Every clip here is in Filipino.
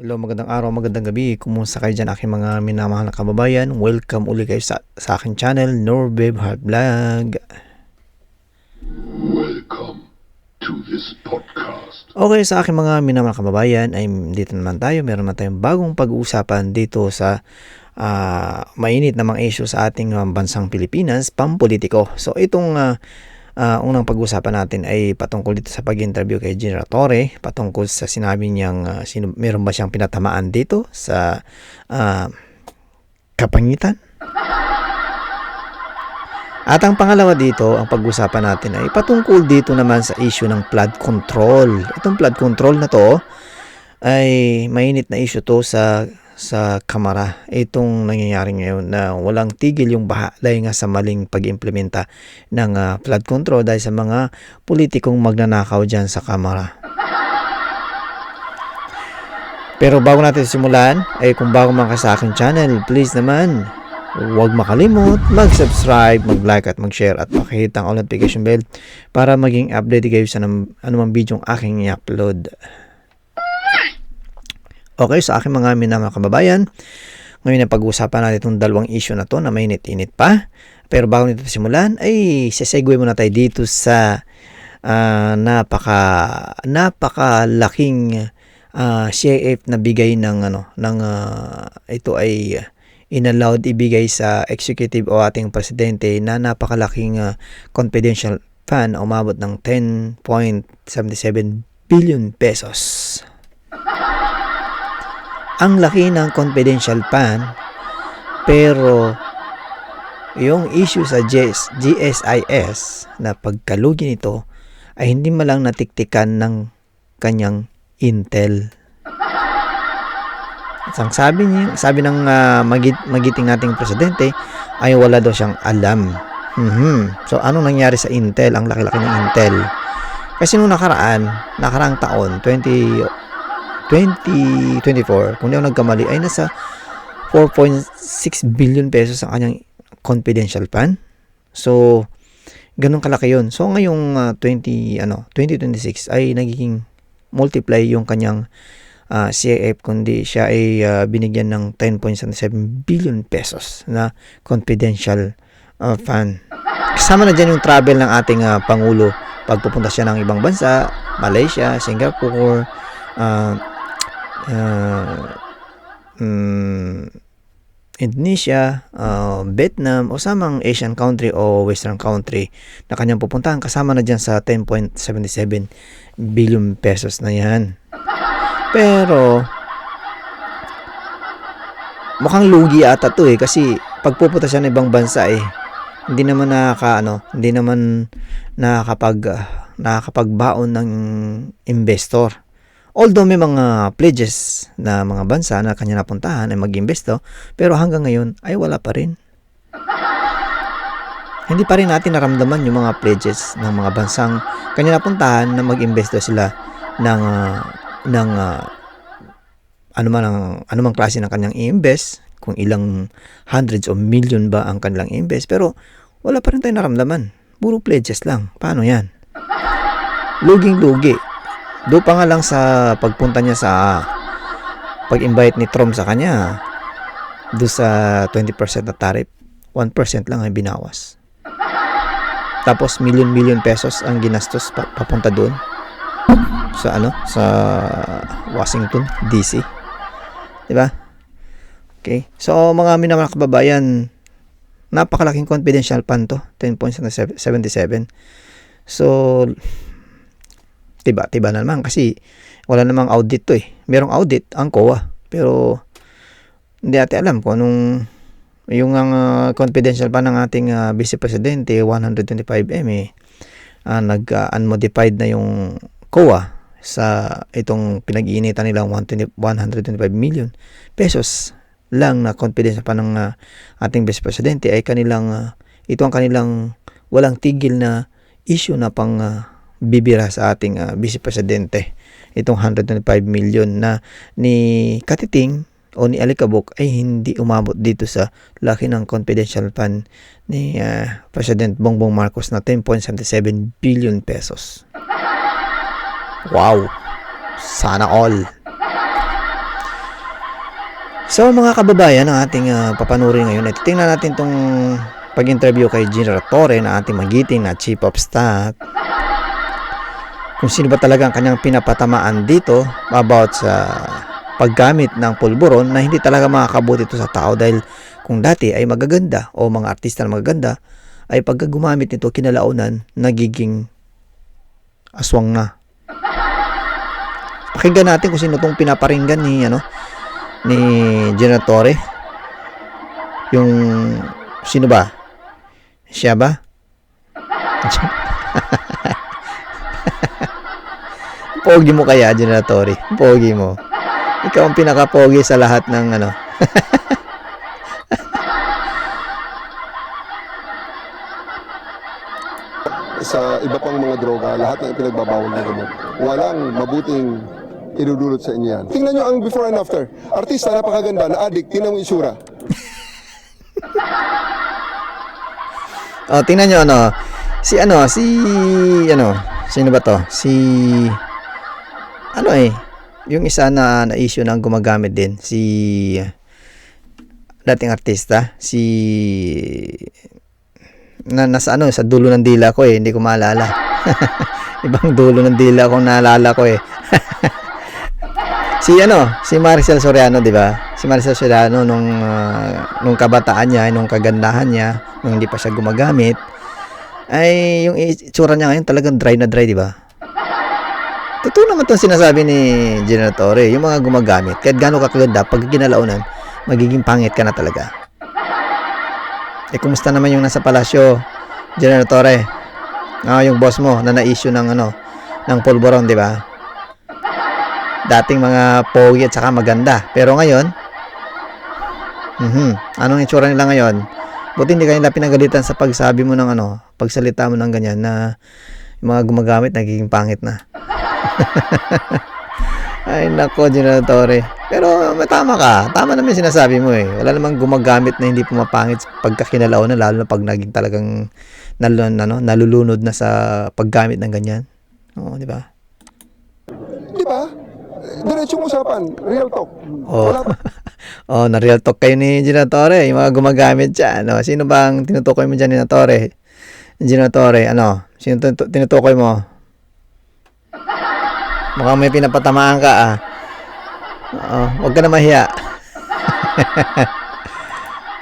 Hello, magandang araw, magandang gabi. Kumusta kayo dyan aking mga minamahal na kababayan? Welcome uli kayo sa, sa aking channel, Norbeb Heart Vlog. Welcome to this podcast. Okay, sa aking mga minamahal na kababayan, ay dito naman tayo. Meron na tayong bagong pag-uusapan dito sa ah, mainit na mga issue sa ating ah, bansang Pilipinas, pampolitiko. So, itong ah, ah, unang pag-uusapan natin ay patungkol dito sa pag-interview kay General Torre, patungkol sa sinabi niyang ah, sino, meron ba siyang pinatamaan dito sa ah, kapangitan? At ang pangalawa dito, ang pag-usapan natin ay patungkol dito naman sa issue ng flood control. Itong flood control na to ay mainit na issue to sa sa kamara. Itong nangyayari ngayon na walang tigil yung baha dahil nga sa maling pag-implementa ng ah, flood control dahil sa mga politikong magnanakaw dyan sa kamara. Pero bago natin simulan, ay kung bago man ka sa aking channel, please naman, huwag makalimot, mag-subscribe, mag-like at mag-share at pakihit ang notification bell para maging update kayo sa anumang video ang aking i-upload. Okay, sa aking mga minamahal kababayan, ngayon ay pag-uusapan natin itong dalawang issue na to na mainit-init pa. Pero bago nito simulan, ay sesegue muna tayo dito sa ah, napaka napakalaking uh, CIF na bigay ng ano ng ah, ito ay inallowed ibigay sa executive o ating presidente na napakalaking ah, confidential fund na umabot ng 10.77 billion pesos. Ang laki ng confidential fund pero yung issue sa GS, GSIS na pagkalugi nito ay hindi malang natiktikan ng kanyang intel. At ang sabi niya, sabi ng ah, magit, magiting nating presidente ay wala daw siyang alam. Mhm. So anong nangyari sa Intel? Ang laki-laki ng Intel. Kasi nung nakaraan, nakaraang taon, 20 2024, kung di ako nagkamali, ay nasa 4.6 billion pesos ang kanyang confidential fund. So, ganun kalaki yun. So, ngayong ah, 20, ano, 2026 ay nagiging multiply yung kanyang ah, CIF kundi siya ay ah, binigyan ng 10.77 billion pesos na confidential ah, fund. Kasama na dyan yung travel ng ating ah, Pangulo pagpupunta siya ng ibang bansa, Malaysia, Singapore, ah, ah, mm, Indonesia, uh, Vietnam o samang Asian country o Western country na kanyang pupuntahan kasama na dyan sa 10.77 billion pesos na yan. Pero mukhang lugi ata to eh kasi pagpupunta siya ng ibang bansa eh hindi naman nakaka ano, hindi naman nakakapag uh, nakakapagbaon ng investor. Although may mga pledges na mga bansa na kanya napuntahan ay mag-investo, pero hanggang ngayon ay wala pa rin. Hindi pa rin natin naramdaman yung mga pledges ng mga bansang kanya napuntahan na mag-investo sila ng ah, ng uh, anuman ang anumang klase ng kanyang i-invest, kung ilang hundreds of million ba ang kanilang invest, pero wala pa rin tayong naramdaman. Puro pledges lang. Paano yan? Luging-lugi. Do pa nga lang sa pagpunta niya sa pag-invite ni Trump sa kanya, do sa 20% na tariff, 1% lang ay binawas. Tapos million-million pesos ang ginastos pa- papunta doon sa ano sa Washington DC. 'Di ba? Okay. So mga minamahal na kababayan, napakalaking confidential fund to, 10.77. So tiba tiba na naman kasi wala namang audit to eh. Merong audit ang COA pero hindi natin alam kung anong yung ang ah, confidential pa ng ating ah, Vice Presidente 125M eh ah, nag ah, unmodified na yung COA sa itong pinag-iinitan nilang 120, 125 million pesos lang na confidential pa ng ah, ating Vice Presidente ay kanilang ah, ito ang kanilang walang tigil na issue na pang ah, bibira sa ating ah, Vice Presidente itong 125 million na ni Katiting o ni Alikabok ay hindi umabot dito sa laki ng confidential fund ni ah, President Bongbong Marcos na 10.77 billion pesos. Wow! Sana all! So mga kababayan, ang ating uh, papanurin ngayon, ay titingnan natin tong pag-interview kay General Torre na ating magiting na Chief of Staff. Kung sino ba talaga ang kanyang pinapatamaan dito about sa paggamit ng pulburon na hindi talaga makakabuti ito sa tao dahil kung dati ay magaganda o mga artista na magaganda ay pagka gumamit nito kinalaunan nagiging aswang na. Pakinggan natin kung sino tong pinaparinggan ni ano ni Genatore. Yung sino ba? Siya ba? Pogi mo kaya, Genatore? Pogi mo. Ikaw ang pinaka-pogi sa lahat ng ano. sa iba pang mga droga, lahat ng pinagbabawal na gamot. Walang mabuting idudulot sa inyo yan. Tingnan nyo ang before and after. Artista, napakaganda, na addict, tingnan mo yung itsura. Oh, tingnan nyo ano. Si ano, si ano, sino ba to? Si ano eh, yung isa na na-issue ng gumagamit din, si dating artista, si na nasa ano, sa dulo ng dila ko eh, hindi ko maalala. Ibang dulo ng dila ko naalala ko eh. si ano, si Maricel Soriano, 'di ba? Si Maricel Soriano nung ah, nung kabataan niya, nung kagandahan niya, nung hindi pa siya gumagamit, ay yung itsura niya ngayon talagang dry na dry, 'di ba? Totoo naman 'tong sinasabi ni General Torre, yung mga gumagamit, kahit gaano kakaganda, pag ginalaunan, magiging pangit ka na talaga. Eh, kumusta naman yung nasa palasyo, General Torre? Ah, yung boss mo na na-issue ng ano, ng pulburon, di ba? Dating mga pogi at saka maganda. Pero ngayon, mhm, anong itsura nila ngayon? Buti hindi kanila pinagalitan sa pagsabi mo ng ano, pagsalita mo ng ganyan na yung mga gumagamit nagiging pangit na. Ay nako, General Torre. Pero may tama ka. Tama naman yung sinasabi mo eh. Wala namang gumagamit na hindi pumapangit pagka kinalaw na lalo na pag naging talagang nal, ano, nalulunod na sa paggamit ng ganyan. Oo, di ba? Di ba? Diretsong usapan, real talk. Oh. Wala oh, na real talk kayo ni Torre, yung mga gumagamit dyan. No? Sino bang tinutukoy mo dyan ni Torre? Torre, ano? Sino tinutu- tinutukoy mo? Mukhang may pinapatamaan ka ah. Oo, huwag ka na mahiya.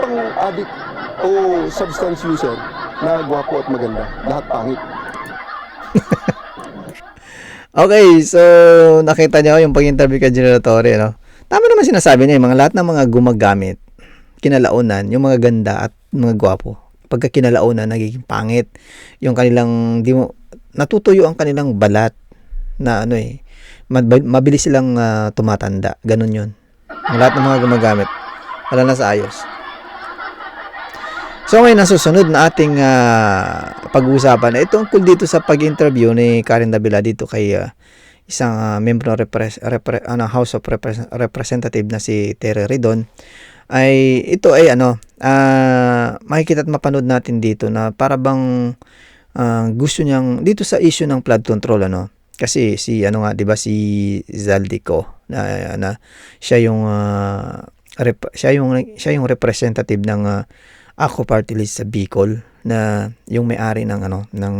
Pang addict o substance user na gwapo at maganda, lahat pangit. Okay, so nakita niyo yung pag-interview kay General Torre, no? Tama naman sinasabi niya, yung mga lahat ng mga gumagamit, kinalaunan, yung mga ganda at mga gwapo. Pagka kinalaunan, nagiging pangit. Yung kanilang, di mo, natutuyo ang kanilang balat na ano eh, mabilis silang ah, tumatanda. Ganun yun. Ang lahat ng mga gumagamit. Wala na sa ayos. So ngayon, ang susunod na ating ah, pag-uusapan ay tungkol dito sa pag-interview ni Karen Davila dito kay ah, isang ah, membro ng repres- repre- ano, House of Repres- Representative na si Terry Ridon ay ito ay ano ah, makikita at mapanood natin dito na para bang ah, gusto niyang dito sa issue ng flood control ano kasi si ano nga 'di ba si Zaldico na, na siya yung ah, rep- siya yung siya yung representative ng ah, Ako Party List sa Bicol na yung may-ari ng ano ng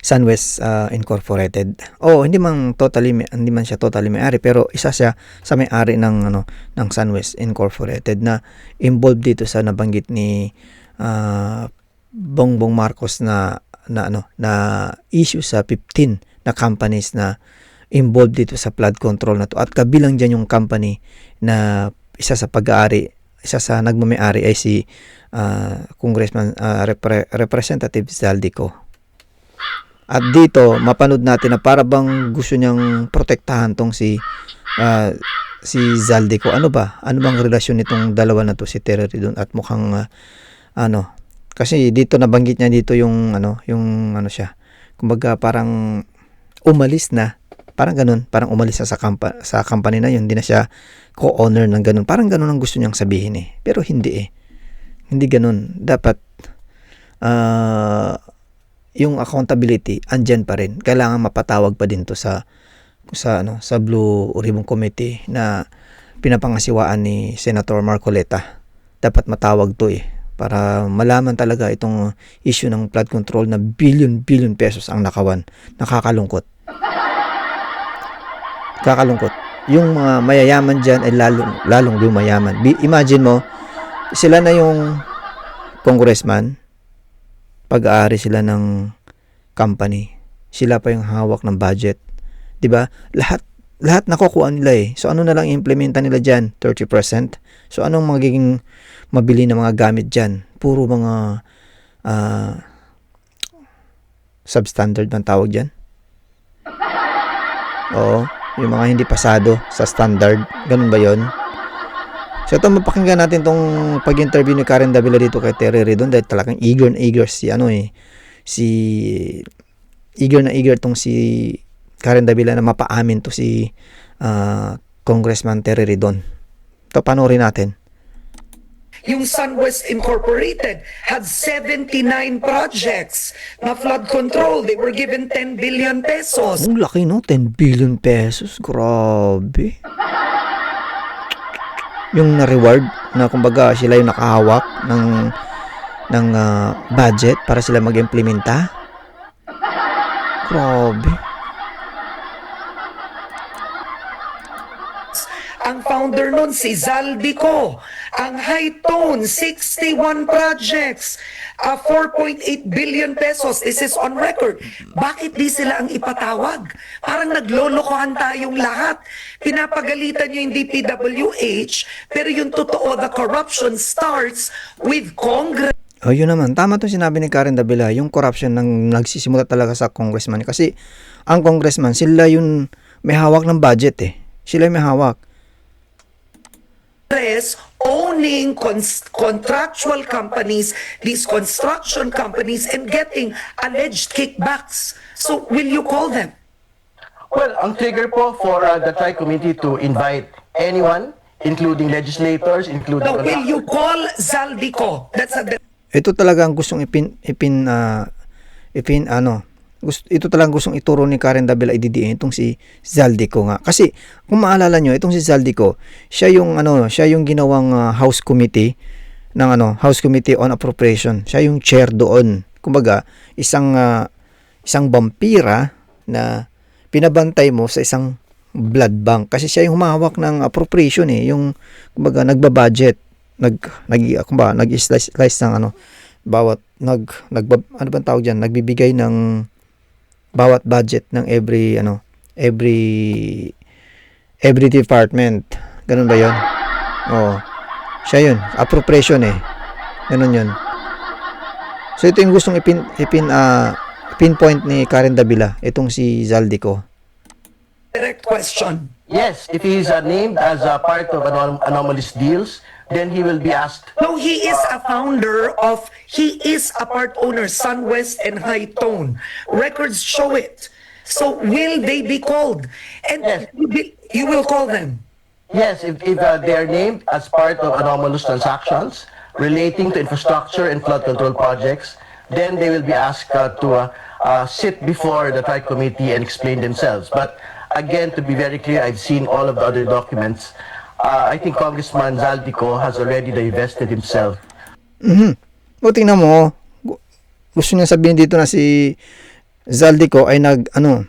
Sunwest ah, Incorporated. Oh, hindi man totally hindi man siya totally may-ari pero isa siya sa may-ari ng ano ng Sunwest Incorporated na involved dito sa nabanggit ni ah, Bongbong Marcos na na ano na issue sa 15 na companies na involved dito sa flood control na to at kabilang diyan yung company na isa sa pag-aari isa sa nagmamay-ari ay si ah, Congressman ah, Repre- Representative Zaldico. At dito mapanood natin na para bang gusto niyang protektahan tong si ah, si Zaldico. Ano ba? Ano bang relasyon nitong dalawa na to si Terry Ridon at mukhang ah, ano kasi dito nabanggit niya dito yung ano yung ano siya. Kumbaga parang umalis na parang ganun, parang umalis sa, kampa, sa company na yun, hindi na siya co-owner ng ganun. Parang ganun ang gusto niyang sabihin eh. Pero hindi eh. Hindi ganun. Dapat ah, yung accountability andyan pa rin. Kailangan mapatawag pa din to sa sa ano sa Blue Ribbon Committee na pinapangasiwaan ni Senator Marcoleta. Dapat matawag to eh para malaman talaga itong issue ng flood control na billion-billion pesos ang nakawan. Nakakalungkot. Kakalungkot. Yung mga mayayaman dyan ay lalong, lalong lumayaman. Imagine mo, sila na yung congressman, pag-aari sila ng company. Sila pa yung hawak ng budget. 'Di ba? Lahat lahat nakukuha nila eh. So ano na lang implementa nila diyan? 30%. So anong magiging mabili na mga gamit diyan? Puro mga ah, substandard bang tawag diyan? Oo, yung mga hindi pasado sa standard. Ganun ba 'yon? So ito mapakinggan natin tong pag-interview ni Karen Davila dito kay Terry Redon dahil talagang eager na eager si ano eh si eager na eager tong si Karen Davila na mapaamin to si ah, Congressman Terry Redon. Ito panoorin natin. Yung SunWest Incorporated had 79 projects na flood control. They were given 10 billion pesos. Ang laki no, 10 billion pesos. Grabe. Yung na-reward na kumbaga sila yung nakahawak ng ng ah, budget para sila mag-implementa. Grabe. Ang founder nun, si Zaldico. Ang High Tone, 61 projects. Uh, 4.8 billion pesos. This is on record. Bakit di sila ang ipatawag? Parang naglolokohan tayong lahat. Pinapagalitan yung DPWH, pero yung totoo, the corruption starts with Congress. Oh, yun naman. Tama to sinabi ni Karen Davila, yung corruption ng nagsisimula talaga sa congressman. Kasi ang congressman, sila yung may hawak ng budget eh. Sila may hawak. Owning cons- contractual companies, these construction companies, and getting alleged kickbacks. So, will you call them? Well, ang trigger po for uh, the Tri-Committee to invite anyone, including legislators, including... Now, will you call Zaldico? That's a ito talaga ang gustong ipin ipin ah, ipin ano gusto, ito talagang gustong ituro ni Karen Davila ididiin itong si Zaldico nga. Kasi kung maalala nyo itong si Zaldico siya yung ano siya yung ginawang ah, House Committee ng ano House Committee on Appropriation. Siya yung chair doon. Kumbaga isang ah, isang vampira na pinabantay mo sa isang blood bank. Kasi siya yung humahawak ng appropriation eh. Yung kumbaga nagbabudget. Nag nag kumbaga nag-slice slice ng ano bawat nag nag ano bang tawag diyan nagbibigay ng bawat budget ng every ano every every department. Ganun ba 'yon oh siya yun. Appropriation eh. Ganun yun. So ito yung gustong ipin ipin ah, pinpoint ni Karen Davila. Itong si Zaldico. Direct question. Yes, if he is uh, named as a part of anom- anomalous deals, then he will be asked He is a founder of, he is a part owner, SunWest and High Tone. Records show it. So, will they be called? And Yes. you will- you will call them. Yes, if, if uh, they are named as part of anomalous transactions relating to infrastructure and flood control projects, then they will be asked uh, to uh, uh, sit before the Tri-Committee and explain themselves. But again, to be very clear, I've seen all of the other documents. Uh, I think Congressman Zaldico has already divested himself. O tingnan mo, gu- gusto niya sabihin dito na si Zaldico ay nag ano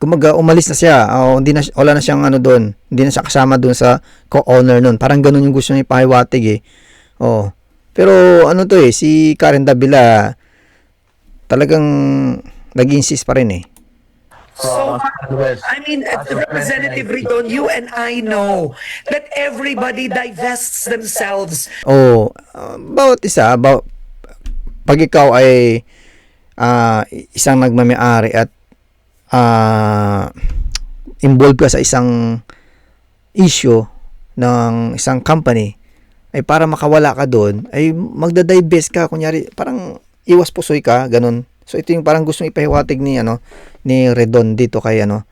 kumaga umalis na siya. O hindi na wala na siyang ano doon. Hindi na siya kasama doon sa co-owner noon. Parang ganun yung gusto niya ipahiwatig eh. Oh. Pero ano to eh si Karen Davila talagang nag-insist pa rin eh from uh. I mean, As a Representative Ridon, you and I know that everybody divests themselves Oh, uh, bawat isa, baw- pag ikaw ay ah, isang nagmamayari at ah, involved ka sa isang issue ng isang company, ay para makawala ka doon, ay magdadivest ka, kunyari, parang iwas pusoy ka, ganun. So ito yung parang gustong ipahiwatig ni ano ni Redon dito kay ano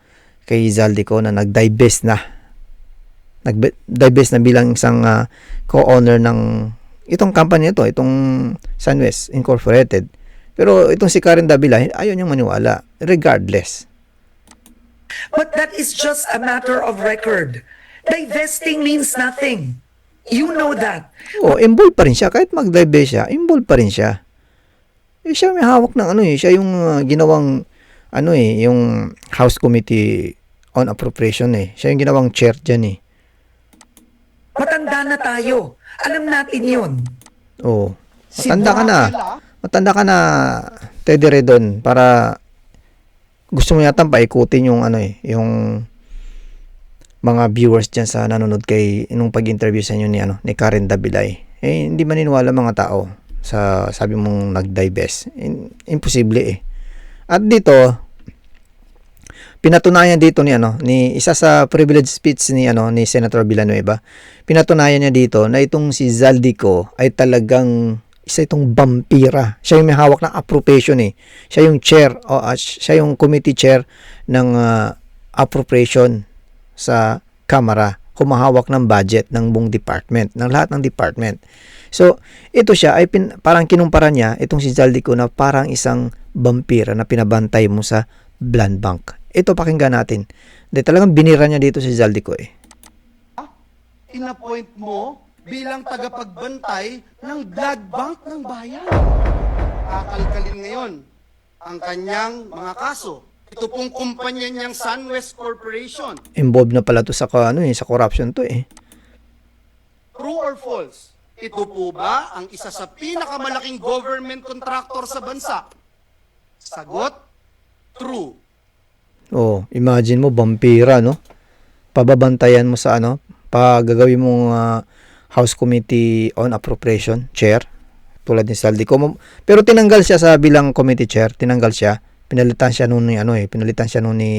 kay Zaldico na nag-divest na nag-divest na bilang isang ah, co-owner ng itong company ito, itong SunWest Incorporated. Pero itong si Karen Davila, ayaw niyang maniwala, regardless. But that is just a matter of record. Divesting means nothing. You know that. Oh, involved pa rin siya. Kahit mag-divest siya, involved pa rin siya. Eh, siya may hawak ng ano eh. Siya yung uh, ginawang, ano eh, yung House Committee on Appropriation eh. Siya yung ginawang chair dyan eh. Matanda na tayo. Alam natin yun. Oh. Matanda ka na. Matanda ka na, Teddy Redon, para gusto mo yata paikutin yung ano eh, yung mga viewers dyan sa nanonood kay nung pag-interview sa inyo ni ano ni Karen Dabilay. Eh hindi maniniwala mga tao sa sabi mong nag-divest. In- imposible eh. At dito pinatunayan dito ni ano ni isa sa privilege speech ni ano ni Senator Villanueva. Pinatunayan niya dito na itong si Zaldico ay talagang isa itong vampira. Siya yung may hawak ng appropriation eh. Siya yung chair o ah, siya yung committee chair ng ah, appropriation sa Kamara. Humahawak ng budget ng buong department, ng lahat ng department. So, ito siya ay pin, parang kinumpara niya itong si Zaldico na parang isang vampira na pinabantay mo sa blood bank. Ito pakinggan natin. Dahil talagang binira niya dito si Zaldico eh. inappoint mo bilang tagapagbantay ng blood bank ng bayan. Kakalkalin ngayon ang kanyang mga kaso. Ito pong kumpanya niyang SunWest Corporation. Involved na pala to sa ano eh, sa corruption to eh. True or false? Ito po ba ang isa sa pinakamalaking government contractor sa bansa? Sagot, true. Oh, imagine mo vampira no. Pababantayan mo sa ano, pagagawin mong ah, House Committee on Appropriation chair tulad ni Saldico. Mo- Pero tinanggal siya sa bilang committee chair, tinanggal siya. Pinalitan siya noon ni ano eh, pinalitan siya noon ni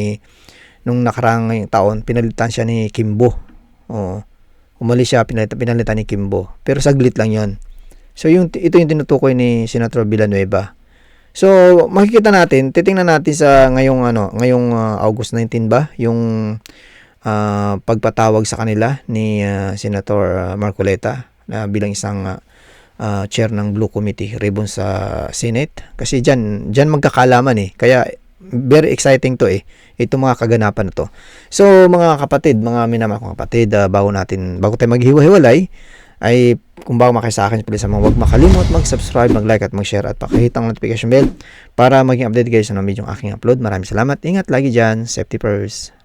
nung nakarang taon, pinalitan siya ni Kimbo. Oh. Umalis siya, pinalitan, pinalitan ni Kimbo. Pero saglit lang 'yon. So yung ito yung tinutukoy ni Senator Villanueva. So, makikita natin, titingnan natin sa ngayong ano, ngayong ah, August 19 ba, yung ah, pagpatawag sa kanila ni ah, Senator ah, Marcoleta na bilang isang ah, ah, chair ng Blue Committee ribbon sa Senate kasi diyan diyan magkakalaman eh. Kaya very exciting to eh. Ito mga kaganapan na to. So, mga kapatid, mga minamahal kong kapatid, ah, bago natin bago tayo maghiwa-hiwalay, ay kung bago makay sa akin, please huwag makalimot mag-subscribe, mag-like at mag-share at pakihit ang notification bell para maging update kayo sa mga video aking upload. Maraming salamat. Ingat lagi dyan. Safety first.